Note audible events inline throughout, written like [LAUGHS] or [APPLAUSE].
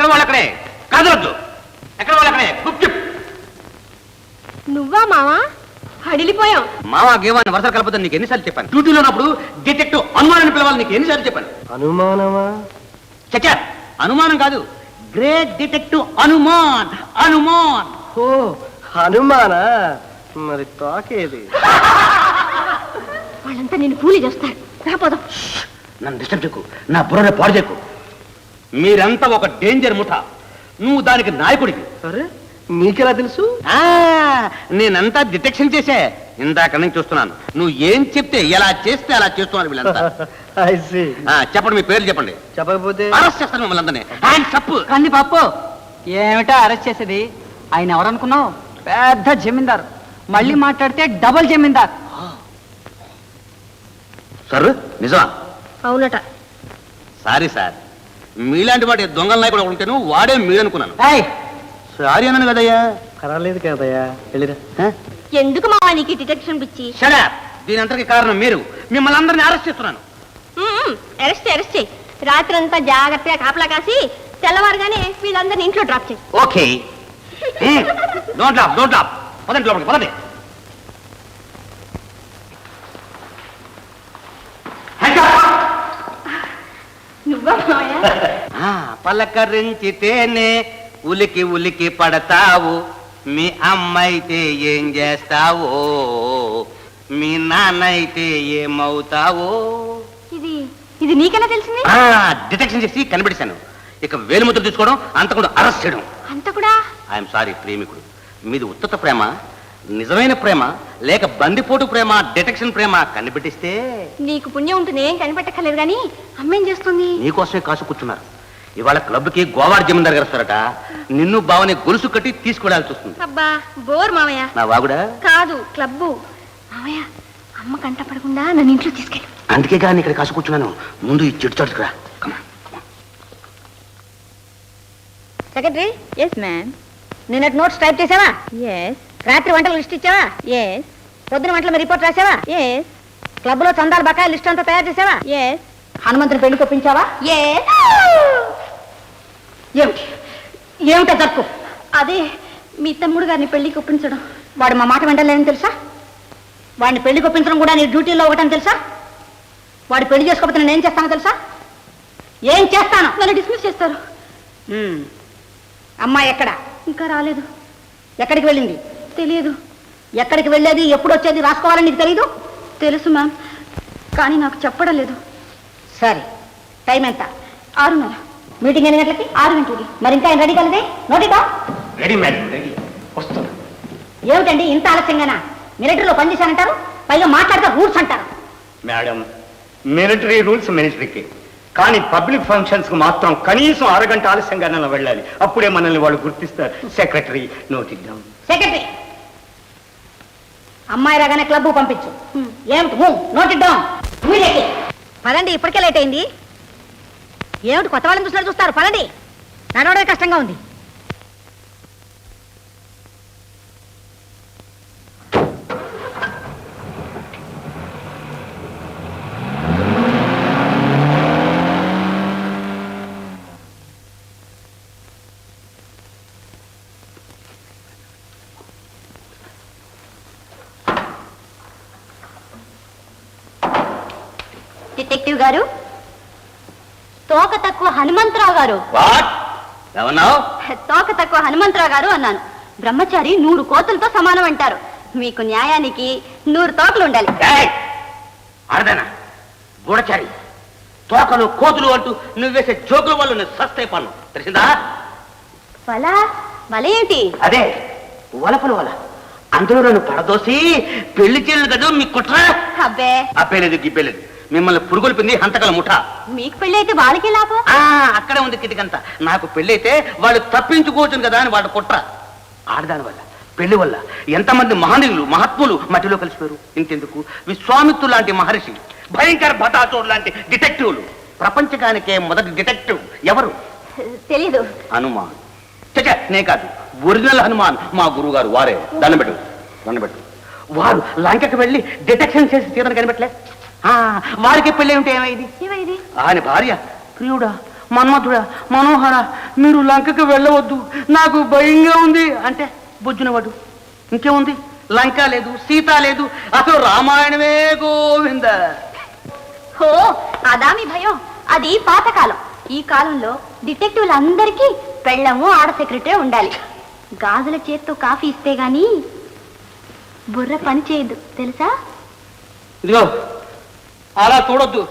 ఎక్కడ వాళ్ళు అక్కడే కదలొద్దు. ఎక్కడ వాళ్ళు అక్కడే గుప్. చుప్ నువ్వా మావా? హడిలిపోయాం మావా గేవాన్ని వరుసలు కలపదని నీకు ఎన్నిసార్లు చెప్పాను. డ్యూటీలో ఉన్నప్పుడు డిటెక్టివ్ అనుమానాన్ని పిలవాలి నీకు ఎన్నిసార్లు చెప్పాను. అనుమానమా? చచ్చా అనుమానం కాదు. Great detective అనుమాన్ అనుమాన్. ఓ హనుమానా మరి తోకేది? వాళ్ళంతా నిన్ను కూలి చేస్తారు. రాపోదాం నన్ను డిస్టర్బ్ చేయకు. నా బుర్రని పాడు చేయకు. మీరంతా ఒక డేంజర్ ముఠ. నువ్వు దానికి నాయకుడివి. అరే నీకెలా తెలుసు? ఆ, నేనంతా డిటెక్షన్ చేసే ఇందాక నుంచి చూస్తున్నాను. నువ్వు ఏం చెప్తే ఎలా చేస్తే అలా చేస్తున్నారు వీళ్ళంతా. [LAUGHS] ఐ సీ ఆ, చెప్పండి మీ పేర్లు చెప్పండి. చెప్పకపోతే? అరెస్ట్ చేస్తాను మిమ్మల్ని అందరినీ. కంది పప్పు ఏమిటా అరెస్ట్ చేసేది? ఆయన ఎవరనుకున్నావు పెద్ద జమీందారు. మళ్ళీ మాట్లాడితే డబుల్ జమీందార్. సార్ నిజమా? అవునట. సారీ సార్ మీలాంటి వాటి దొంగల నాయకుడు ఒకడు ఉంటేను వాడే మీరు అనుకున్నాను ఏయ్! సారీ అన్నాను కదయ్యా. పర్వాలేదు కదయ్యా. వెళ్ళిరా. ఎందుకు మావా నీకు డిటెక్షన్ పిచ్చి? షడా దీని కారణం మీరు. మిమ్మల్ని అందరినీ అరెస్ట్ చేస్తున్నాను. అరెస్ట్ అరెస్ట్ చేయి రాత్రి అంతా జాగ్రత్తగా కాపలా కాసి తెల్లవారుగానే వీళ్ళందరినీ ఇంట్లో డ్రాప్ చేయి. Okay don't laugh don't laugh పదండి లోపలికి పదండి! నువ్వా పలకరించితేనే ఉలికి ఉలికి పడతావు. మీ అమ్మ అయితే ఏం చేస్తావో? మీ నాన్న అయితే ఏమవుతావో? ఇది ఇది నీకెలా తెలిసింది? డిటెక్షన్ చేసి కనిపెట్టాను ఇక వేలుముద్ర తీసుకోవడం అంతకుండా అరెస్ట్ చేయడం. అంత కూడా? ఐఎమ్ సారీ ప్రేమికుడు. మీది ఉత్తత ప్రేమ నిజమైన ప్రేమ లేక బందిపోటు ప్రేమ డిటెక్షన్ ప్రేమ కనిపెట్టిస్తే? నీకు పుణ్యం ఉంటుంది ఏం కనిపెట్టక్కర్లేదు కానీ అమ్మేం చేస్తుంది? నీకోసమే కాసు కూర్చున్నారు. ఇవాళ క్లబ్కి గోవాడ జమీందార్ గారు వస్తారట. నిన్ను బావని గొలుసు కట్టి తీసుకువెళ్ళాల్సి వస్తుంది. అబ్బా బోర్ మావయ్య నా వాగుడా? కాదు క్లబ్బు. మావయ్య అమ్మ కంట పడకుండా నన్ను ఇంట్లో తీసుకెళ్ళు. అందుకే కానీ ఇక్కడ కాసు కూర్చున్నాను. ముందు ఈ చెట్టు చాటుకురా సెక్రటరీ? ఎస్ మ్యామ్ నిన్నటి నోట్స్ టైప్ చేసావా? ఎస్ రాత్రి వంటలు లిస్ట్ ఇచ్చావా? ఎస్ పొద్దున వంటల రిపోర్ట్ రాసావా? ఎస్ క్లబ్లో చందాల బకాయి లిస్ట్ అంతా తయారు చేసావా? ఎస్ హనుమంతుని పెళ్ళి కొప్పించావా ఎస్ ఏమిటి? ఏమిటా తప్పు అదే మీ తమ్ముడు గారిని పెళ్ళికి ఒప్పించడం. వాడు మా మాట వెంటలేదని తెలుసా? వాడిని పెళ్ళి కొప్పించడం కూడా నీ డ్యూటీలో ఒకటని తెలుసా? వాడు పెళ్ళి చేసుకోకపోతే నేను ఏం చేస్తానో తెలుసా? ఏం చేస్తాను? నన్ను డిస్మిస్ చేస్తారు. అమ్మాయి ఎక్కడ? ఇంకా రాలేదు. ఎక్కడికి వెళ్ళింది? తెలియదు. ఎక్కడికి వెళ్ళేది? ఎప్పుడు వచ్చేది? రాసుకోవాలని నీకు తెలీదు? తెలుసు మ్యామ్ కానీ నాకు చెప్పడం లేదు. సరే టైం ఎంత? ఆరున్నర. మీటింగ్ ఎన్ని గంటలకి? ఆరు గంటలకి. మరి ఇంకా ఆయన రెడీ కలదే? నోటిదా రెడీ మేడం రెడీ. వస్తుంది ఏమిటండి ఇంత ఆలస్యంగానా? మిలిటరీలో పనిచేశానంటారు పైగా మాట్లాడితే రూల్స్ అంటారు. మేడం మిలిటరీ రూల్స్ మిలిటరీకి. కానీ పబ్లిక్ ఫంక్షన్స్కు మాత్రం కనీసం అరగంట ఆలస్యంగా వెళ్ళాలి. అప్పుడే మనల్ని వాళ్ళు గుర్తిస్తారు. సెక్రటరీ నోటిద్దాం సెక్రటరీ! అమ్మాయి రాగానే క్లబ్ పంపించు. ఏమిటి? నోటిద్దాం పదండి ఇప్పటికే లేట్ అయింది. ఏమిటి కొత్త వాళ్ళని చూసినా చూస్తారు? పదండి. నడవడమే కష్టంగా ఉంది. డిటెక్టివ్ గారు? తోక తక్కువ హనుమంతరావు గారు. తోక తక్కువ హనుమంతరావు గారు అన్నాను. బ్రహ్మచారి నూరు కోతులతో సమానం అంటారు. మీకు న్యాయానికి నూరు తోకలు ఉండాలి. గూడచారి తోకలు కోతులు అంటూ నువ్వు వేసే జోకుల వల్ల నేను సస్తై పన్ను తెలిసిందా? వల? వల ఏంటి? అదే వలపలు వల. అందులో నన్ను పడదోసి పెళ్ళి చేయలేదు కదా మీ కుట్ర? అబ్బే. అప్పేలేదు గిప్పేలేదు మిమ్మల్ని పురుగులు హంతకల ముఠ. మీకు పెళ్ళి అయితే వాళ్ళకి లాభం? ఆ అక్కడే ఉంది కిటికంత. నాకు పెళ్ళి అయితే వాళ్ళు తప్పించుకోవచ్చు కదా అని వాళ్ళ కుట్ర. ఆడదాని వల్ల పెళ్ళి వల్ల ఎంతమంది మహనీయులు మహాత్ములు మట్టిలో కలిసిపోయారు? ఇంతెందుకు విశ్వామిత్రు లాంటి మహర్షి భయంకర భటాచోడు లాంటి డిటెక్టివ్లు. ప్రపంచకానికే మొదటి డిటెక్టివ్ ఎవరు? తెలీదు. హనుమాన్. చచ్చ నే కాదు. ఒరిజినల్ హనుమాన్ మా గురువు గారు వారే. దండం పెట్టు దండం పెట్టు. వారు లంకకి వెళ్ళి డిటెక్షన్ చేసి తీరని కనిపెట్టలే. ఆ, వారికి పెళ్ళి ఉంటే ఏమైంది? ఏమైంది? ఆయన భార్య. ప్రియుడా మన్మధుడా మనోహర మీరు లంకకు వెళ్ళవద్దు. నాకు భయంగా ఉంది. అంటే బుజ్జునవాడు ఇంకేముంది? లంక లేదు సీత లేదు అసలు రామాయణమే గోవింద. ఓ అదా మీ భయం. అది పాతకాలం. ఈ కాలంలో డిటెక్టివ్లు అందరికీ పెళ్ళము ఆడ సెక్రటరీ ఉండాలి. గాజుల చేత్తో కాఫీ ఇస్తే గాని బుర్ర పని చేయదు. తెలుసా? ఇదిగో అలా చూడొద్దు.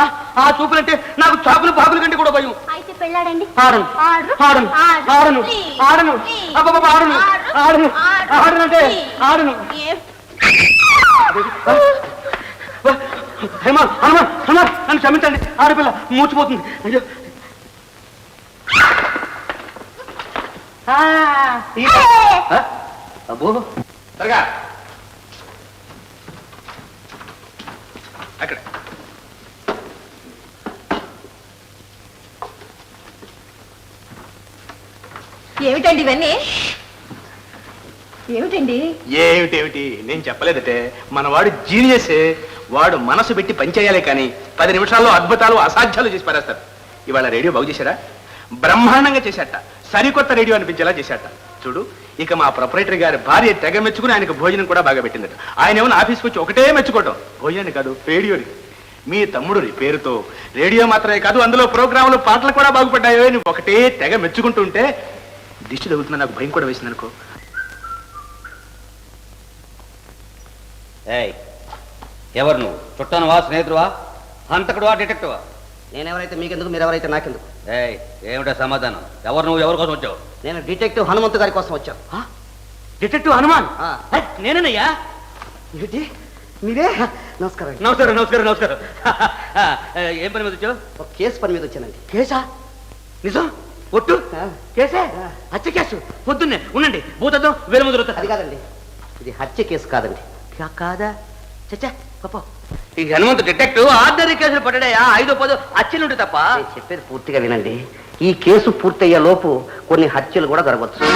ఆ, చూపులంటే నాకు చాకులు పాకులు కంటే కూడా భయం. అయితే పెళ్ళాడండి. ఆడను? ఆడను. ఆడను. ఆడను. ఆడను. ఆడను. ఆడను. అంటే. ఆడను హనుమాన్ హనుమాన్ హనుమాన్ నన్ను క్షమించండి. ఆడపిల్ల మూచిపోతుంది అయ్యో? అబ్బో. త్వరగా. ఏమిటండి ఇవన్నీ? ఏమిటండి? ఏమిటేమిటి? నేను చెప్పలేదటే. మనవాడు జీనియస్. వాడు మనసు పెట్టి పనిచేయాలి కానీ పది నిమిషాల్లో అద్భుతాలు అసాధ్యాలు చేసి పారేస్తారు. ఇవాళ రేడియో బాగు చేశారా? బ్రహ్మాండంగా చేశాట. సరికొత్త రేడియో అనిపించేలా చేశాట. చూడు ఇక మా ప్రొపరేటర్ గారి భార్య తెగ మెచ్చుకుని ఆయనకు భోజనం కూడా బాగా పెట్టిందట. ఆయన ఏమైనా ఆఫీస్కి వచ్చి ఒకటే మెచ్చుకోవటం. భోజనాన్ని కాదు రేడియోని. మీ తమ్ముడు పేరుతో. రేడియో మాత్రమే కాదు అందులో ప్రోగ్రాంలు పాటలు కూడా బాగుపడ్డాయో నువ్వు ఒకటే తెగ మెచ్చుకుంటుంటే దిష్టి తగులుతున్నా నాకు భయం కూడా వేసింది అనుకో. ఏయ్ ఎవరు నువ్వు? చుట్టానువా స్నేహితుడువా హంతకుడువా డిటెక్టివా నేనెవరైతే మీకెందుకు మీరెవరైతే నాకెందుకు? ఏయ్ ఏమిటా సమాధానం? ఎవరు నువ్వు ఎవరి కోసం వచ్చావు? నేను డిటెక్టివ్ హనుమంతు గారి కోసం వచ్చాను. డిటెక్టివ్ హనుమాన్? నేనేనయ్యా? ఏంటి? మీరే? నమస్కారం. నమస్కారం నమస్కారం నమస్కారం. [LAUGHS] ఏ, ఏం పని మీద వచ్చావు? ఒక కేసు పని మీద వచ్చానండి. కేసా? నిజం? ఒట్టు. కేసే. హత్య కేసు. పొద్దున్నే. ఉండండి. భూతద్దం వేలు ముద్ర అది కాదండి. ఇది హత్య కేసు కాదండి. కాదా? చచ్చా పాప ఈ హనుమంతు డిటెక్టివ్ ఆర్డరీ కేసులు పడ్డాయా ఐదో పదో అచ్చిలుంటే తప్ప. చెప్పేది పూర్తిగా వినండి. ఈ కేసు పూర్తయ్యే లోపు కొన్ని హత్యలు కూడా జరగవచ్చు.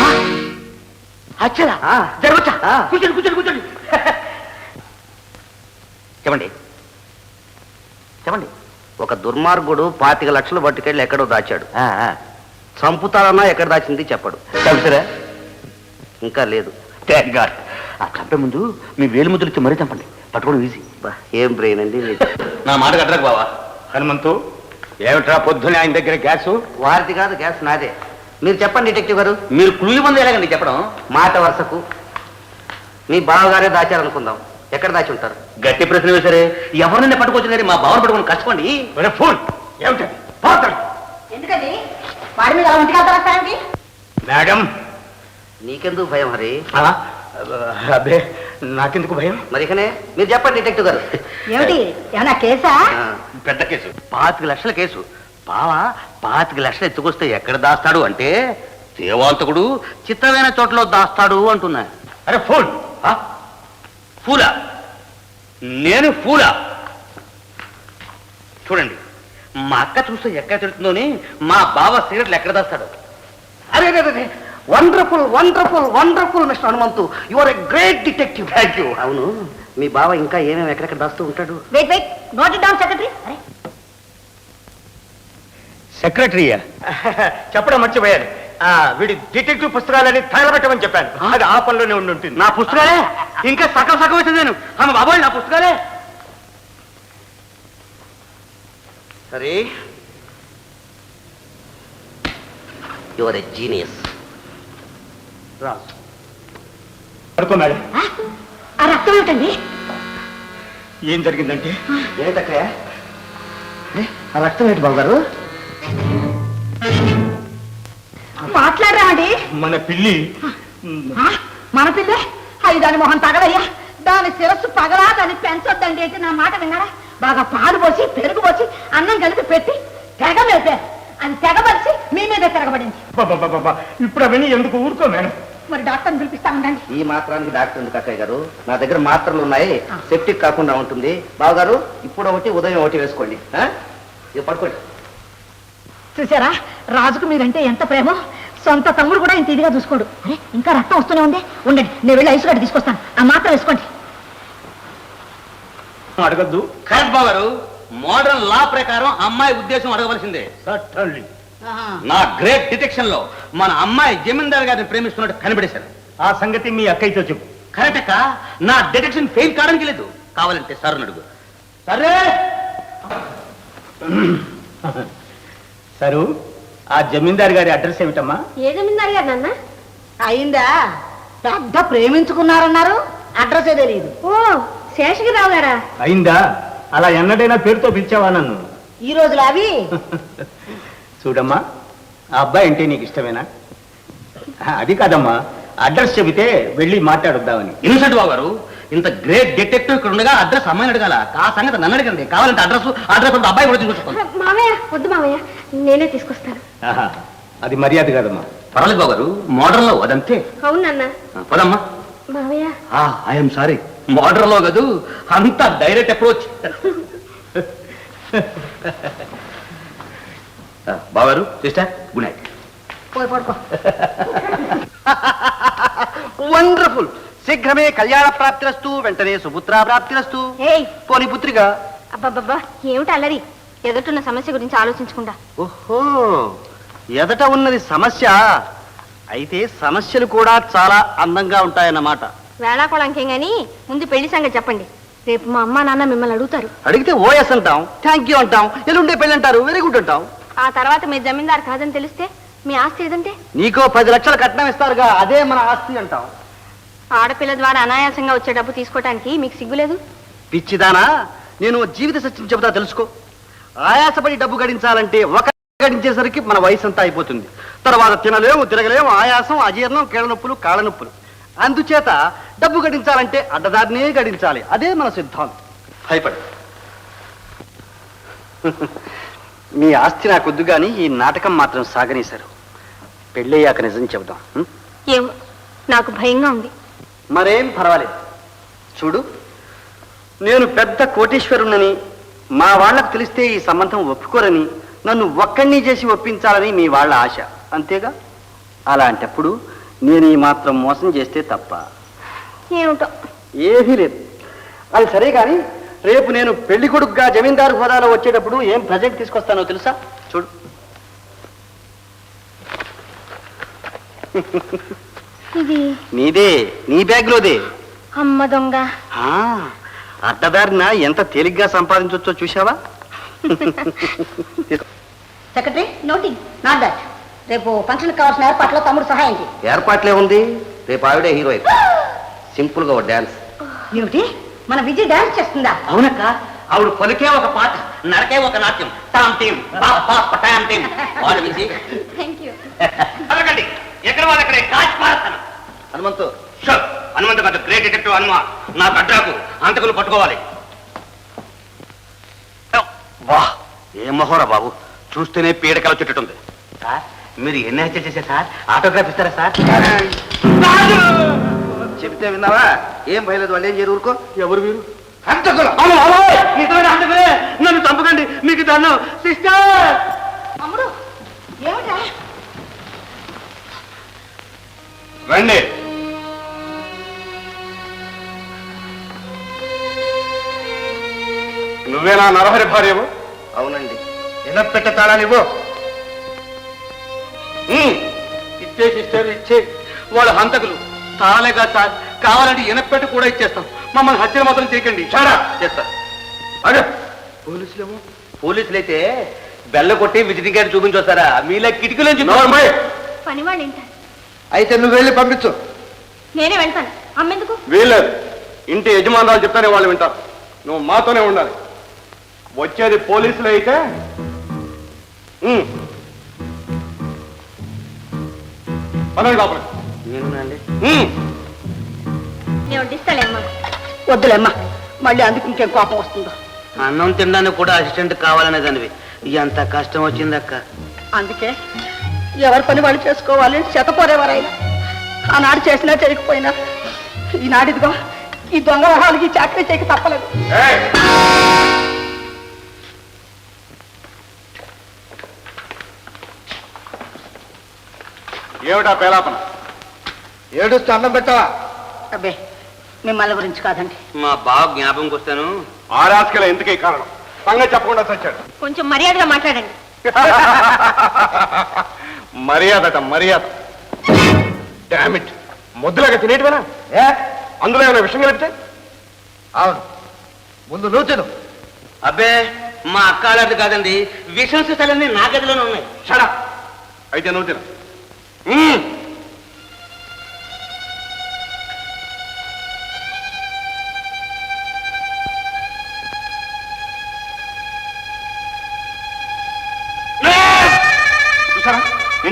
హత్యలా. జరగచ్చా. కూర్చోండి కూర్చోండి కూర్చోండి. చెప్పండి. చెప్పండి. ఒక దుర్మార్గుడు పాతిక లక్షలు పట్టుకెళ్ళి ఎక్కడో దాచాడు. చంపుతారన్నా ఎక్కడ దాచింది చెప్పడు. చంపుతారా? ఇంకా లేదు. థ్యాంక్ గాడ్ ఆ చంపే ముందు మీ వేలు ముద్దులు ఇచ్చి మరీ చంపండి. పట్టుకోవడం ఈజీ బా, ఏం బ్రెయిన్ అండి మీది. నా మాట కట్టరకు బావా. హనుమంతు ఏమిట్రా పొద్దునే ఆయన దగ్గర గ్యాసు? వారిది కాదు గ్యాస్ నాదే. మీరు చెప్పండి డిటెక్టివ్ గారు. మీరు క్లూ మంది ఎలాగండి చెప్పడం? మాట వరుసకు. మీ బావగారే దాచారనుకుందాం. ఎక్కడ దాచి ఉంటారు? గట్టి ప్రశ్న వేసరే ఎవరినైనా పట్టుకొచ్చిన మా బావను పట్టుకుని కష్టపండి? ఒరే ఫోన్ ఏమిటది పోతాడు ఎందుకండి వాడి మీద అలా ఒంటిగా వస్తారండి మేడం. నీకెందుకు భయం హరి? అబ్బే నాకెందుకు భయం? మరికనే మీరు చెప్పండి డిటెక్టివ్ గారు. ఏమిటి? ఏమన్నా కేసా? ఆ, పెద్ద కేసు. పాతిక లక్షల కేసు. బావా పాతిక లక్షలు ఎత్తుకొస్తే ఎక్కడ దాస్తాడు అంటే దేవాంతకుడు చిత్రమైన చోట్ల దాస్తాడు అంటున్నా. అరే ఫోన్? ఫూలా. నేను ఫూలా. చూడండి. మా అక్క చూస్తే ఎక్కడ తిడుతుందోని మా బావ సిగరెట్లు ఎక్కడ దాస్తాడు? అరే అరే wonderful wonderful wonderful mister Hanumanthu. You are a great detective thank you అవును. మీ బావ ఇంకా ఏమేమి ఎక్కడెక్కడ దాస్తూ ఉంటాడు? Wait wait note down secretary అరే. సెక్రటరీయా? [LAUGHS] చెప్పడం మర్చిపోయాను. ఆ, వీడి డిటెక్టివ్ పుస్తకాలని తగలబెట్టమని చెప్పాను. అది ఆ పనిలోనే ఉండి ఉంటుంది. నా పుస్తకాలే? [LAUGHS] ఇంకా సగం సగం వచ్చింది నేను అమ్మ బాబోయ్ నా పుస్తకాలే? సరే. You are a genius Raju పడుకో మేడం. ఆ రక్తం ఏమిటండి? ఏం జరిగిందంటే? ఏంటక్కయ్య ఆ రక్తం ఏంటి బాబు గారు మాట్లాడరామండి మన పిల్లి. మన పిల్లే? అయ్యి దాని మొహం తగలయ్యా. దాని శిరస్సు పగలా దాన్ని పెంచొద్దండి అయితే నా మాట విన్నారా? బాగా పాలు పోసి పెరుగు పోసి అన్నం కలిపి పెట్టి తెగ వేపారు అది తెగబలిసి మీ మీద తిరగబడింది. ఇప్పుడు అవన్నీ ఎందుకు ఊరుకో మేడం? మరి డాక్టర్ని పిలిపిస్తా ఉండండి. ఈ మాత్రానికి డాక్టర్ ఎందుకు అక్కయ్య గారు? నా దగ్గర మాత్రలు ఉన్నాయి సెప్టిక్ కాకుండా ఉంటుంది. బావగారు ఇప్పుడు ఒకటి ఉదయం ఒకటి వేసుకోండి. ఆ? ఇక పడుకోండి. చూసారా? రాజుకు మీరంటే ఎంత ప్రేమో? సొంత తమ్ముడు కూడా ఇంత ఇదిగా చూసుకోడు. ఇంకా రక్తం వస్తూనే ఉంది. ఉండండి నేను వెళ్ళి ఐసు గడ్డ తీసుకొస్తాను. ఆ మాత్రం వేసుకోండి. అడగద్దు. కరెక్ట్ బాగారు మోడర్న్ లా ప్రకారం అమ్మాయి ఉద్దేశం అడగవలసిందే. నా గ్రేట్ డిటెక్షన్లో మన అమ్మాయి జమీందార్ గారిని ప్రేమిస్తున్నట్టు కనిపెట్టేశాను ఆ సంగతి మీ అక్కయ్యతో చెప్పు. కరెక్ట్ అక్క నా డిటెక్షన్ ఫెయిల్ కావడానికి లేదు. కావాలంటే సార్ అడుగు. సరే! సరు ఆ జమీందార్ గారి అడ్రస్ ఏమిటమ్మా? ఏ జమీందారు గారు నాన్న? అయిందా? పెద్ద ప్రేమించుకున్నారన్నారు. అడ్రస్ తెలియదు ఓ శేషగిరావు గారా అయిందా? అలా ఎన్నడైనా పేరుతో పిలిచావా నన్ను? ఈ రోజులు అవి? [LAUGHS] చూడమ్మా ఆ అబ్బాయి అంటే నీకు ఇష్టమేనా? అది కాదమ్మా అడ్రస్ చెబితే వెళ్ళి మాట్లాడుద్దామని. ఇన్సెంట్ బాబు గారు ఇంత గ్రేట్ డిటెక్టివ్ ఇక్కడ ఉండగా అడ్రస్ అమ్మాయిని అడగాల. ఆ సంగతి నన్ను అడగండి. కావాలంటే అడ్రస్ అడ్రస్ అంతా అబ్బాయి కూడా చూసుకోండి మామయ్య వద్దు మామయ్య నేనే తీసుకొస్తాను. ఆహా, అది మర్యాద కాదమ్మా. పర్వాలేదు బాబు గారు మోడర్న్లో అదంతే. అవునన్నా. ఆ, పదమ్మా. మామయ్య ఐఎమ్ సారీ. మోడర్న్లో కాదు అంత డైరెక్ట్ అప్రోచ్ బాగారు సిస్టర్ గుడ్ నైట్. వండర్ఫుల్ శీఘ్రమే కళ్యాణ ప్రాప్తిరస్తు వెంటనే సుపుత్ర ప్రాప్తిరస్తు. పోని పుత్రిక. అబ్బబ్బబ్బా ఏమిటి అల్లరి? ఎదుటిన్న సమస్య గురించి ఆలోచించకుండా. ఓహో ఎదట ఉన్నది సమస్య. అయితే సమస్యలు కూడా చాలా అందంగా ఉంటాయన్నమాట. వేళాకోళంకేం గాని ముందు పెళ్ళి సంగతి చెప్పండి. రేపు మా అమ్మ నాన్న మిమ్మల్ని అడుగుతారు. అడిగితే ఓఎస్ అంటాం థ్యాంక్ యూ అంటాం ఎల్లుండే పెళ్ళి అంటారు వెరీ గుడ్ అంటాం. ఆ తర్వాత మీ జమీందారు కాదని తెలిస్తే మీ ఆస్తి ఏదంటే? నీకో పది లక్షల కట్నం ఇస్తారుగా అదే మన ఆస్తి అంటాం. ఆడపిల్ల ద్వారా అనాయాసంగా వచ్చే డబ్బు తీసుకోవడానికి మీకు సిగ్గులేదు? పిచ్చిదానా నేను జీవిత సత్యం చెబుతా తెలుసుకో. ఆయాసపడి డబ్బు గడించాలంటే ఒక గడించేసరికి మన వయసు అంతా అయిపోతుంది. తర్వాత తినలేము తిరగలేము ఆయాసం అజీర్ణం కీళ్ళ నొప్పులు కాళ్ళ నొప్పులు. అందుచేత డబ్బు గడించాలంటే అడ్డదారినే గడించాలి. అదే మన సిద్ధాంతం. భయపడు. [LAUGHS] మీ ఆస్తి నాకొద్దు కానీ ఈ నాటకం మాత్రం సాగనేశారు. పెళ్ళయ్యాక నిజం చెబుదాం ఉం? ఏమో నాకు భయంగా ఉంది. మరేం పర్వాలేదు. చూడు నేను పెద్ద కోటీశ్వరుణ్ణని మా వాళ్ళకు తెలిస్తే ఈ సంబంధం ఒప్పుకోరని నన్ను ఒక్కడిని చేసి ఒప్పించాలని మీ వాళ్ళ ఆశ. అంతేగా? అలాంటప్పుడు నేను ఈ మాత్రం మోసం చేస్తే తప్ప. ఏమిటో? ఏమీ లేదు. అది సరే కానీ రేపు నేను పెళ్ళి కొడుకుగా జమీందారు హోదాలో వచ్చేటప్పుడు ఏం ప్రజెంట్ తీసుకొస్తానో తెలుసా? చూడు. ఇది నీదే నీ బ్యాగ్లోదే. అమ్మ దొంగ. ఆ, అడ్డదారిన ఎంత తేలిగ్గా సంపాదించవచ్చో చూసావా [LAUGHS] సెక్రటరీ నోటింగ్ నాట్ దట్ రేపు ఫంక్షన్ కావాల్సిన ఏర్పాట్లో తమ్ముడు సహాయం ఏర్పాట్లే ఉంది. రేపు ఆవిడే హీరోయిన్. [LAUGHS] సింపుల్గా ఒక డాన్స్. ఏమిటి? మన విజయ్ డాన్స్ చేస్తుందా? అవునక్క ఆవిడ పలికే ఒక పాట నరకే ఒక నాట్యం. టామ్ టీం పాప్ పాప్ టామ్ టీం. వాళ్ళు విజి థ్యాంక్ యూ అడగండి ఎక్కడ వాళ్ళు అక్కడే? కాచి పారేస్తాను హనుమంతు. షో హనుమంతు కాదు గ్రేట్ డిటెక్టివ్ హనుమ. నాకు అడ్డాకు అంతకులు పట్టుకోవాలి. వా ఏ మొహోరా బాబు. చూస్తేనే పీడకల చుట్టుంది సార్ మీరు ఎన్ని హత్యలు చేశారు సార్ ఆటోగ్రాఫ్ ఇస్తారా సార్? చెబితే విన్నావా? ఏం భయలేదు వాళ్ళు ఏం చేయరు ఊరుకో. ఎవరు మీరు హంతకులు. నిజమైన హంతకులే. నన్ను చంపకండి మీకు దండం సిస్టర్! తమ్ముడు ఏమిటా రండి. నువ్వేనా నరహరి భార్యవు? అవునండి. ఎలా పెట్ట తాళాలివ్వు ఇచ్చే సిస్టర్ ఇచ్చే. వాళ్ళు హంతకులు. తాళలేగా సార్ కావాలంటే ఎనపెట్టు కూడా ఇచ్చేస్తాం. మమ్మల్ని హత్యలు మాత్రం చేయకండి. చేస్తా అదే పోలీసులేమో? పోలీసులైతే బెల్ల కొట్టి విజిటింగ్ కార్డు చూపించొస్తారా? మీలా కిటికీలో. పనివాళ్ళు ఏంటారు అయితే నువ్వు వెళ్ళి పంపించు. నేనే వెళ్తాను. అమ్మెందుకు? వీలేదు ఇంటి యజమానురాలు చెప్తానే వాళ్ళు వింటారు నువ్వు మాతోనే ఉండాలి. వచ్చేది పోలీసులు అయితే. పదండి లోపలికి. నేనునండి ఉమ్. నేను వడ్డిస్తాలేమ్మా వద్దులేమ్మా మళ్ళీ అందుకు ఇంకేం కోపం వస్తుందో. అన్నం తినడానికి కూడా అసిస్టెంట్ కావాలనే దానివి ఎంత కష్టం వచ్చిందక్క. అందుకే ఎవరి పని వాళ్ళు చేసుకోవాలి శతపోరేవారైనా ఆనాడు చేసినా చేయకపోయినా ఈనాడిదిగో ఈ దొంగ వహాలకి చాకరీ చేయక తప్పలేదు. ఏయ్! ఏమిటా పేలాపన? ఏడుస్తూ అన్నం పెట్టావా? అబ్బే మిమ్మల్ని గురించి కాదండి. మా బావ జ్ఞాపకంకి వస్తాను. ఆరాస్కల ఎందుకే కారణం? సంగతి చెప్పకుండా చచ్చాడు కొంచెం మర్యాదగా మాట్లాడండి. [LAUGHS] మర్యాదట మర్యాద. డామిట్ ముద్దులాగా తినేటివేనా? ఏ? అందులో ఏమైనా విషయం కలిపితే అవును. ముందు నువ్వు తిను. అబ్బే మా అక్క అలాంటి కాదండి. విషం స్థలాన్ని నా గదిలోనే ఉన్నాయి. షడా అయితే నువ్వు తిన.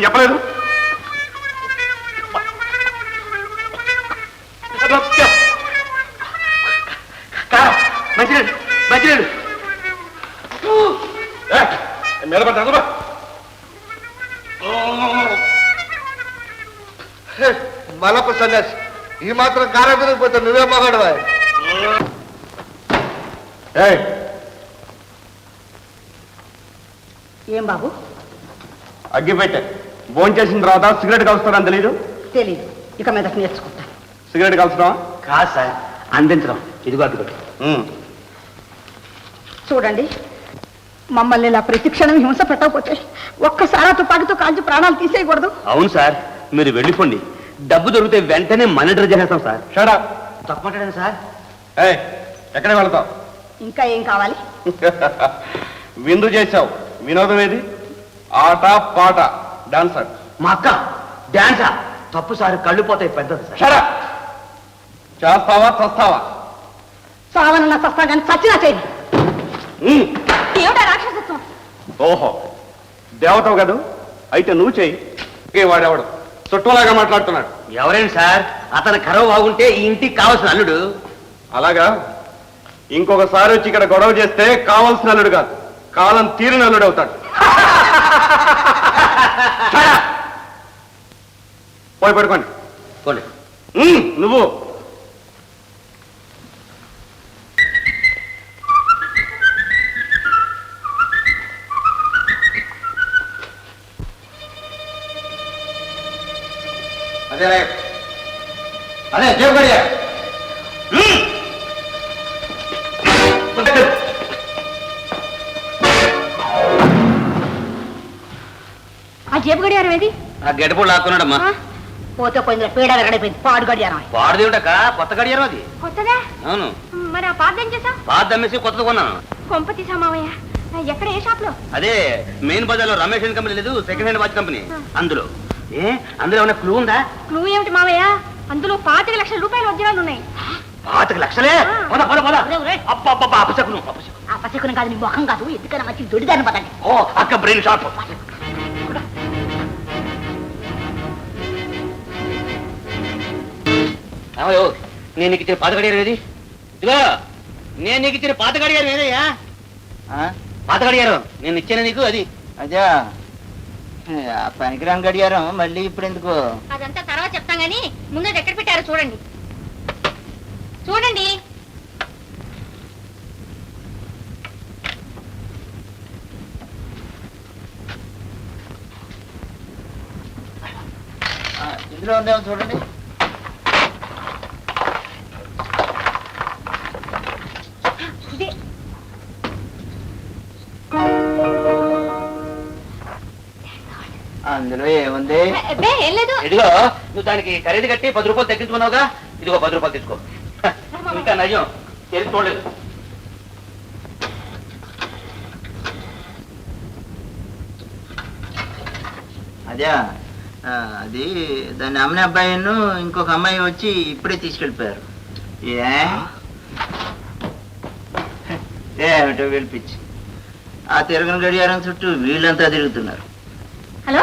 నేను చెప్పలేదు. కారం మంచినీళ్ళు మంచినీళ్ళు ఏ, మీద పడ్డా. మలపు సన్యాసి. ఈ మాత్రం కారం తినకపోతే నువ్వే మగాడువా? ఏం బాబు? అగ్గి పెట్టే భోజనం చేసిన తర్వాత సిగరెట్ కలుస్తానని తెలీదు? తెలీదు. ఇక మీదట నేర్చుకుంటాను సిగరెట్ కలుస్తున్నావా కాదు సార్ అందించడం. ఇదిగో అదిగో మ్మ్. చూడండి మమ్మల్ని ఇలా ప్రతి క్షణం హింస పెట్టకపోతే ఒక్కసారి ఆ తుపాకీతో కాల్చి ప్రాణాలు తీసేయకూడదు? అవును సార్ మీరు వెళ్ళిపోండి. డబ్బు దొరికితే వెంటనే మనీ డ్రెస్ చేసేస్తాం సార్. షడా తప్పమాటాను సార్. ఏయ్ ఎక్కడ వెళ్తావు? ఇంకా ఏం కావాలి? [LAUGHS] విందు చేశావు. వినోదం ఏది? ఆట పాట. డాన్సర్ మా అక్క డాన్సా తప్పు సార్ కళ్ళు పోతాయి పెద్దది సార్. చేస్తావా చస్తావా? సావనన్న సస్తా కానీ చచ్చినా. ఏమిటా రాక్షసత్వం? ఓహో దేవతవు కదూ? అయితే నువ్వు చెయ్యి. ఇంకే వాడెవడు? చుట్టూలాగా మాట్లాడుతున్నాడు. ఎవరేంటి సార్ అతని కరవ బాగుంటే ఈ ఇంటికి కావాల్సిన అల్లుడు. అలాగా? ఇంకొకసారి వచ్చి ఇక్కడ గొడవ చేస్తే కావాల్సిన అల్లుడు కాదు. కాలం తీరిన అల్లుడు అవుతాడు. పోయి పడుకోండి. పోండి. నువ్వు. అదే అదే. జేబు గడియ జేబు గడియారం ఏది? ఆ గడ్డపూడి లాక్కున్నాడమ్మా. పోతే పోయింది పీడ ఎక్కడైపోయింది పాడు గడియారం వాడదేమిటక్క కొత్త గడియారం అది. కొత్తదా? అవును. మరి ఆ పాత ఏం చేసావు పాత అమ్మేసి కొత్తది కొన్నాను. కొంప తీసా మామయ్య ఎక్కడ? ఏ షాప్లో అదే మెయిన్ బజార్లో రమేష్ అండ్ కంపెనీ లేదు సెకండ్ హ్యాండ్ వాచ్ కంపెనీ అందులో. ఏ అందులో ఏమైనా క్లూ ఉందా? క్లూ ఏమిటి మామయ్య అందులో పాతిక లక్షల రూపాయల వజ్రాలు ఉన్నాయి. పాతిక లక్షలే. పద పద పద. ఒరేయ్. అబ్బా అపశకును అపశకును. కాదు నీ ముఖం కాదు. ఎందుకన్నా మంచి దొడిదాన్ని పదండి. ఓ అక్క బ్రెయిన్ షార్ప్. ఏమయ్యో, నేను నీకు ఇచ్చిన పాత గడియారం ఏది? ఇదిగో నేను నీకు ఇచ్చిన పాత గడియారం ఏదయ్యా? పాత గడియారం. నేను ఇచ్చాను నీకు అది. అదే. ఆ పనికిరాని గడియారం మళ్ళీ ఇప్పుడు ఎందుకు? అదంతా తర్వాత చెప్తాం గానీ ముందు ఎక్కడ పెట్టారో చూడండి. చూడండి. ఇందులో ఉందేమో చూడండి. అందులో ఏముంది? అబ్బే ఏం లేదు. ఇదిగో నువ్వు దానికి ఖరీదు కట్టి పది రూపాయలు తగ్గించుకున్నావుగా? ఇదిగో పది రూపాయలు తీసుకో. ఇంకా నయ్యం తెలిసి చూడలేదు. అదే ఆ, అది దాన్ని అమ్మిన అబ్బాయిను ఇంకొక అమ్మాయి వచ్చి ఇప్పుడే తీసుకెళ్ళిపోయారు. ఏ? ఏమిటో పిలిపించి ఆ తిరగని గడియారం చుట్టూ వీళ్ళంతా తిరుగుతున్నారు. హలో?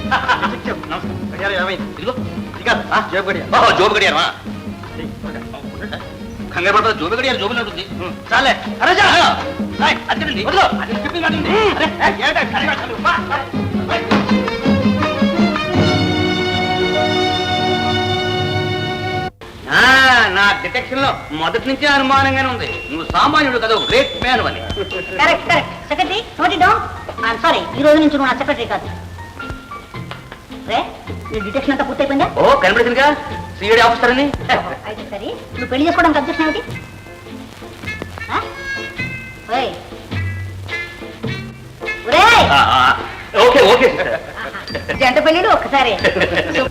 జోబు గడియారమా కంగారు పడతా జోబు గడియారు జోబులు ఉంటుంది చాలే అరే చా అది చెప్పింది నా డిటెక్షన్లో మొదటి నుంచి అనుమానంగానే ఉంది నువ్వు సామాన్యుడు కదా గ్రేట్ మ్యాన్ అని correct correct secretary note down sorry ఈ రోజు నుంచి నువ్వు నా సెక్రటరీ కాదు. నీ డిటెక్షన్ అంతా పూర్తయిపోయిందా? ఓ కనిపించిందిగా సిఐడి ఆఫీసర్ అని అయితే సరే. నువ్వు పెళ్ళి చేసుకోవడానికి అబ్జెక్షన్ ఏమిటి? Okay okay. జంట పెళ్ళిడు ఒక్కసారి. [LAUGHS]